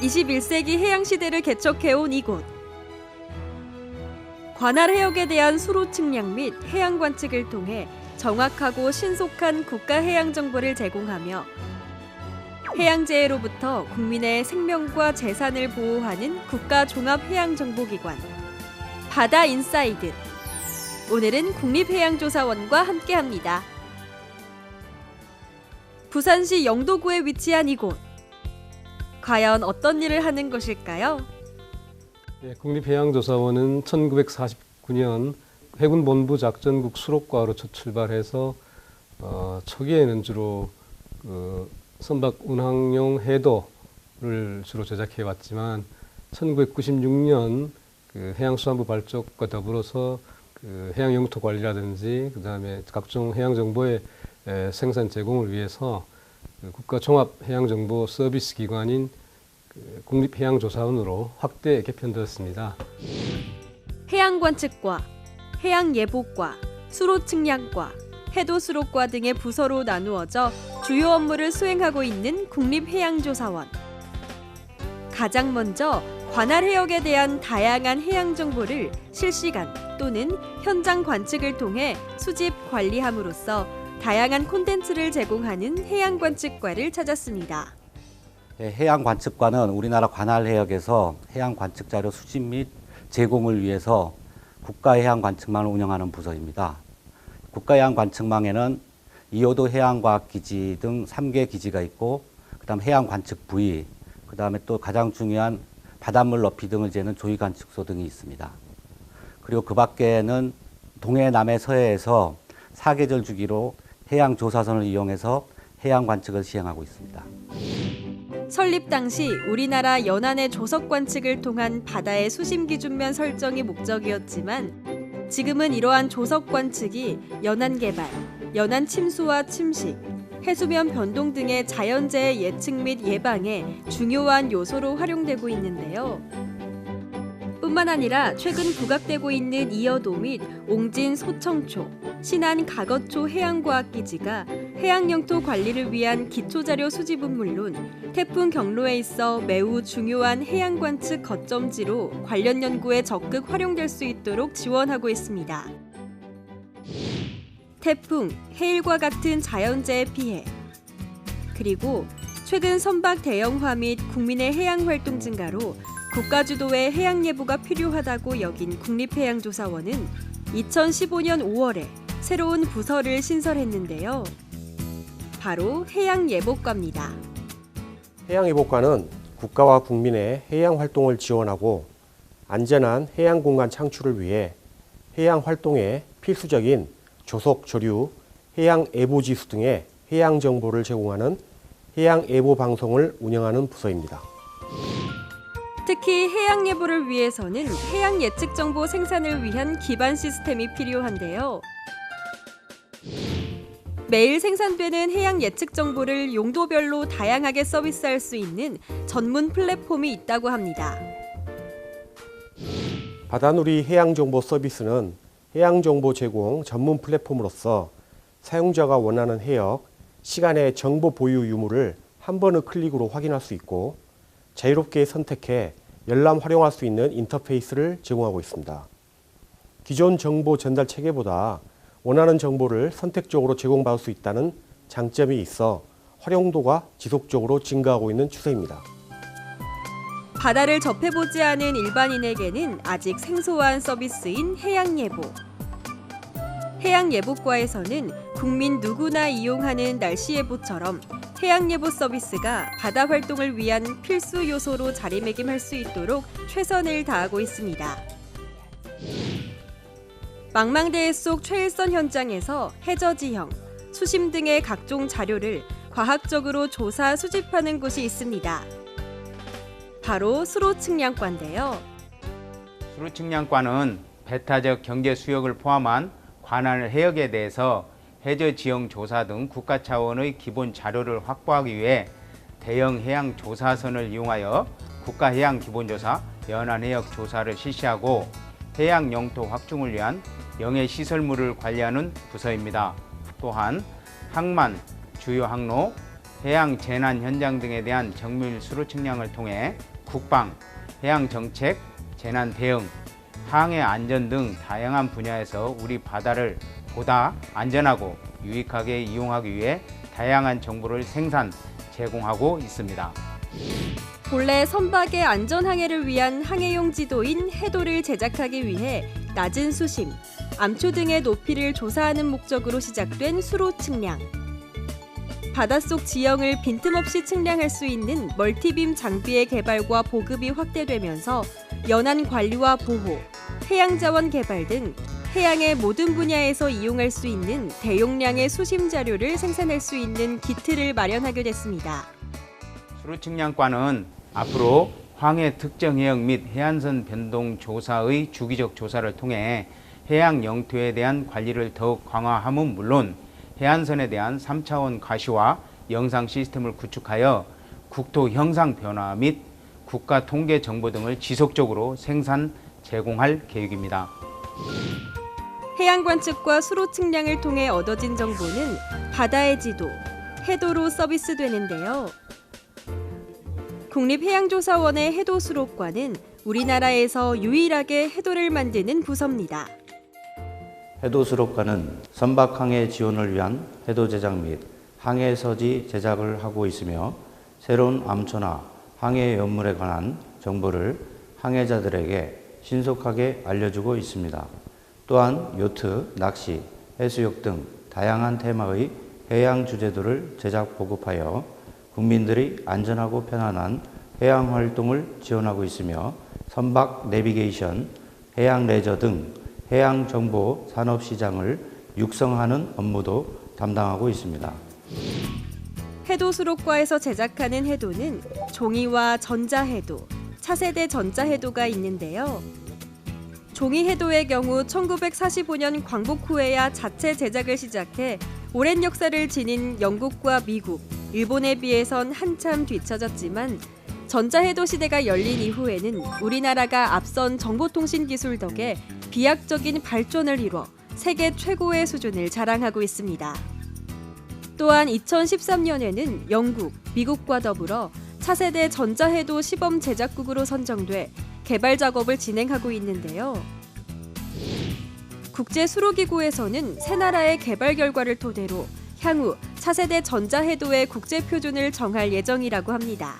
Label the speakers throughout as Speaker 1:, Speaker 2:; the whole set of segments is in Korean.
Speaker 1: 21세기 해양시대를 개척해온 이곳. 관할 해역에 대한 수로 측량 및 해양 관측을 통해 정확하고 신속한 국가 해양 정보를 제공하며 해양재해로부터 국민의 생명과 재산을 보호하는 국가 종합 해양 정보기관 바다 인사이드. 오늘은 국립해양조사원과 함께합니다. 부산시 영도구에 위치한 이곳. 과연 어떤 일을 하는 것일까요?
Speaker 2: 예, 국립해양조사원은 1949년 해군 본부 작전국 수록과로 첫 출발해서 어, 초기에는 주로 그 선박 운항용 해도를 주로 제작해 왔지만 1996년 그 해양수산부 발족과 더불어서 그 해양 영토 관리라든지 그다음에 각종 해양 정보의 에, 생산 제공을 위해서 그 국가 종합 해양 정보 서비스 기관인 그 국립해양조사원으로 확대 개편되었습니다.
Speaker 1: 해양 관측과, 해양 예보과, 수로 측량과, 해도 수로과 등의 부서로 나누어져 주요 업무를 수행하고 있는 국립해양조사원. 가장 먼저 관할 해역에 대한 다양한 해양 정보를 실시간 또는 현장 관측을 통해 수집 관리함으로써 다양한 콘텐츠를 제공하는 해양 관측과를 찾았습니다.
Speaker 3: 예, 해양 관측과는 우리나라 관할 해역에서 해양 관측 자료 수집 및 제공을 위해서 국가 해양 관측망을 운영하는 부서입니다. 국가 해양 관측망에는 이호도 해양과학 기지 등 3개 기지가 있고 그다음 해양 관측 부위, 그다음에 또 가장 중요한 바닷물 높이 등을 재는 조위 관측소 등이 있습니다. 그리고 그 밖에는 동해, 남해, 서해에서 사계절 주기로 해양 조사선을 이용해서 해양 관측을 시행하고 있습니다.
Speaker 1: 설립 당시 우리나라 연안의 조석 관측을 통한 바다의 수심 기준면 설정이 목적이었지만 지금은 이러한 조석 관측이 연안 개발, 연안 침수와 침식, 해수면 변동 등의 자연재해 예측 및 예방에 중요한 요소로 활용되고 있는데요. 뿐만 아니라 최근 부각되고 있는 이어도 및 옹진 소청초, 신안 가거초 해양과학기지가 해양 영토 관리를 위한 기초 자료 수집은 물론 태풍 경로에 있어 매우 중요한 해양 관측 거점지로 관련 연구에 적극 활용될 수 있도록 지원하고 있습니다. 태풍, 해일과 같은 자연재해 피해, 그리고 최근 선박 대형화 및 국민의 해양 활동 증가로 국가 주도의 해양 예보가 필요하다고 여긴 국립해양조사원은 2015년 5월에 새로운 부서를 신설했는데요. 바로 해양예보과입니다.
Speaker 4: 해양예보과는 국가와 국민의 해양 활동을 지원하고 안전한 해양 공간 창출을 위해 해양 활동에 필수적인 조속 조류, 해양 예보 지수 등의 해양 정보를 제공하는 해양 예보 방송을 운영하는 부서입니다.
Speaker 1: 특히 해양 예보를 위해서는 해양 예측 정보 생산을 위한 기반 시스템이 필요한데요. 매일 생산되는 해양 예측 정보를 용도별로 다양하게 서비스할 수 있는 전문 플랫폼이 있다고 합니다.
Speaker 4: 바다누리 해양 정보 서비스는 해양 정보 제공 전문 플랫폼으로서 사용자가 원하는 해역, 시간의 정보 보유 유무를 한 번의 클릭으로 확인할 수 있고 자유롭게 선택해 열람 활용할 수 있는 인터페이스를 제공하고 있습니다. 기존 정보 전달 체계보다 원하는 정보를 선택적으로 제공받을 수 있다는 장점이 있어 활용도가 지속적으로 증가하고 있는 추세입니다.
Speaker 1: 바다를 접해보지 않은 일반인에게는 아직 생소한 서비스인 해양예보. 해양예보과에서는 국민 누구나 이용하는 날씨예보처럼 해양예보 서비스가 바다 활동을 위한 필수 요소로 자리매김할 수 있도록 최선을 다하고 있습니다. 망망대해 속 최일선 현장에서 해저 지형, 수심 등의 각종 자료를 과학적으로 조사 수집하는 곳이 있습니다. 바로 수로 측량과인데요.
Speaker 5: 수로 측량과는 배타적 경제 수역을 포함한 관할 해역에 대해서 해저 지형 조사 등 국가 차원의 기본 자료를 확보하기 위해 대형 해양 조사선을 이용하여 국가 해양 기본조사, 연안 해역 조사를 실시하고 해양 영토 확충을 위한 영해 시설물을 관리하는 부서입니다. 또한 항만, 주요 항로, 해양 재난 현장 등에 대한 정밀 수로 측량을 통해 국방, 해양 정책, 재난 대응, 항해 안전 등 다양한 분야에서 우리 바다를 보다 안전하고 유익하게 이용하기 위해 다양한 정보를 생산, 제공하고 있습니다.
Speaker 1: 본래 선박의 안전 항해를 위한 항해용 지도인 해도를 제작하기 위해 낮은 수심, 암초 등의 높이를 조사하는 목적으로 시작된 수로 측량. 바닷속 지형을 빈틈없이 측량할 수 있는 멀티빔 장비의 개발과 보급이 확대되면서 연안 관리와 보호, 해양 자원 개발 등 해양의 모든 분야에서 이용할 수 있는 대용량의 수심 자료를 생산할 수 있는 기틀을 마련하게 됐습니다.
Speaker 5: 수로 측량과는 앞으로 황해 특정 해역 및 해안선 변동 조사의 주기적 조사를 통해 해양 영토에 대한 관리를 더욱 강화함은 물론 해안선에 대한 3차원 가시화 영상 시스템을 구축하여 국토 형상 변화 및 국가 통계 정보 등을 지속적으로 생산 제공할 계획입니다.
Speaker 1: 해양 관측과 수로 측량을 통해 얻어진 정보는 바다의 지도, 해도로 서비스되는데요. 국립해양조사원의 해도수로과는 우리나라에서 유일하게 해도를 만드는 부서입니다.
Speaker 6: 해도 수록과는 선박 항해 지원을 위한 해도 제작 및 항해 서지 제작을 하고 있으며 새로운 암초나 항해 연물에 관한 정보를 항해자들에게 신속하게 알려주고 있습니다. 또한 요트, 낚시, 해수욕 등 다양한 테마의 해양 주제도를 제작 보급하여 국민들이 안전하고 편안한 해양 활동을 지원하고 있으며 선박 내비게이션, 해양 레저 등 해양 정보 산업 시장을 육성하는 업무도 담당하고 있습니다.
Speaker 1: 해도수로과에서 제작하는 해도는 종이와 전자해도, 차세대 전자해도가 있는데요. 종이해도의 경우 1945년 광복 후에야 자체 제작을 시작해 오랜 역사를 지닌 영국과 미국, 일본에 비해선 한참 뒤처졌지만 전자해도 시대가 열린 이후에는 우리나라가 앞선 정보통신 기술 덕에 비약적인 발전을 이뤄 세계 최고의 수준을 자랑하고 있습니다. 또한 2013년에는 영국, 미국과 더불어 차세대 전자해도 시범 제작국으로 선정돼 개발 작업을 진행하고 있는데요. 국제 수로기구에서는 세 나라의 개발 결과를 토대로 향후 차세대 전자해도의 국제 표준을 정할 예정이라고 합니다.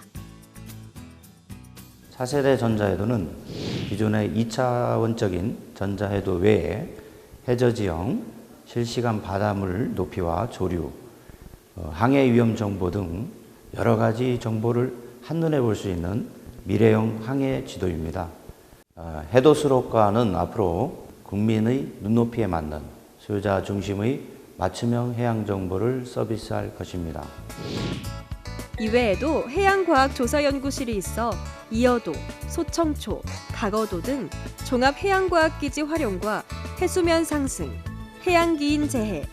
Speaker 6: 차세대 전자해도는 기존의 2차원적인 전자해도 외에 해저 지형, 실시간 바닷물 높이와 조류, 어, 항해 위험 정보 등 여러 가지 정보를 한눈에 볼 수 있는 미래형 항해 지도입니다. 어, 해도 수로과는 앞으로 국민의 눈높이에 맞는 소유자 중심의 맞춤형 해양 정보를 서비스할 것입니다.
Speaker 1: 이외에도 해양과학조사연구실이 있어 이어도, 소청초, 각어도 등 종합해양과학기지 활용과 해수면 상승, 해양기인 재해,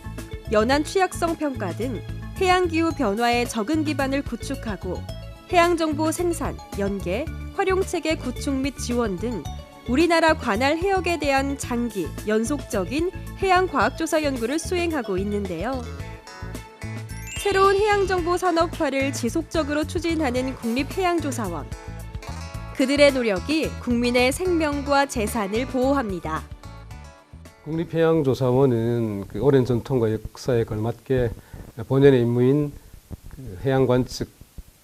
Speaker 1: 연안 취약성 평가 등 해양기후 변화에 적응 기반을 구축하고 해양정보 생산, 연계, 활용체계 구축 및 지원 등 우리나라 관할 해역에 대한 장기, 연속적인 해양과학조사 연구를 수행하고 있는데요. 새로운 해양정보 산업화를 지속적으로 추진하는 국립해양조사원. 그들의 노력이 국민의 생명과 재산을 보호합니다.
Speaker 2: 국립해양조사원은 그 오랜 전통과 역사에 걸맞게 본연의 임무인 그 해양 관측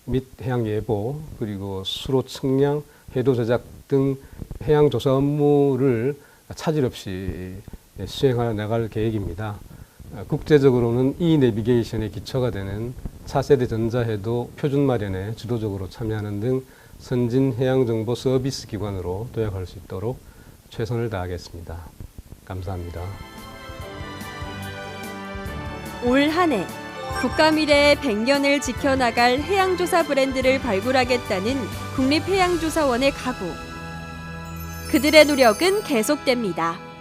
Speaker 2: 및 해양 예보 그리고 수로 측량, 해도 제작 등 해양 조사 업무를 차질 없이 수행하여 나갈 계획입니다. 국제적으로는 이 내비게이션의 기초가 되는 차세대 전자해도 표준 마련에 주도적으로 참여하는 등 선진 해양 정보 서비스 기관으로 도약할 수 있도록 최선을 다하겠습니다. 감사합니다.
Speaker 1: 올 한해 국가 미래의 100년을 지켜나갈 해양조사 브랜드를 발굴하겠다는 국립해양조사원의 각오. 그들의 노력은 계속됩니다.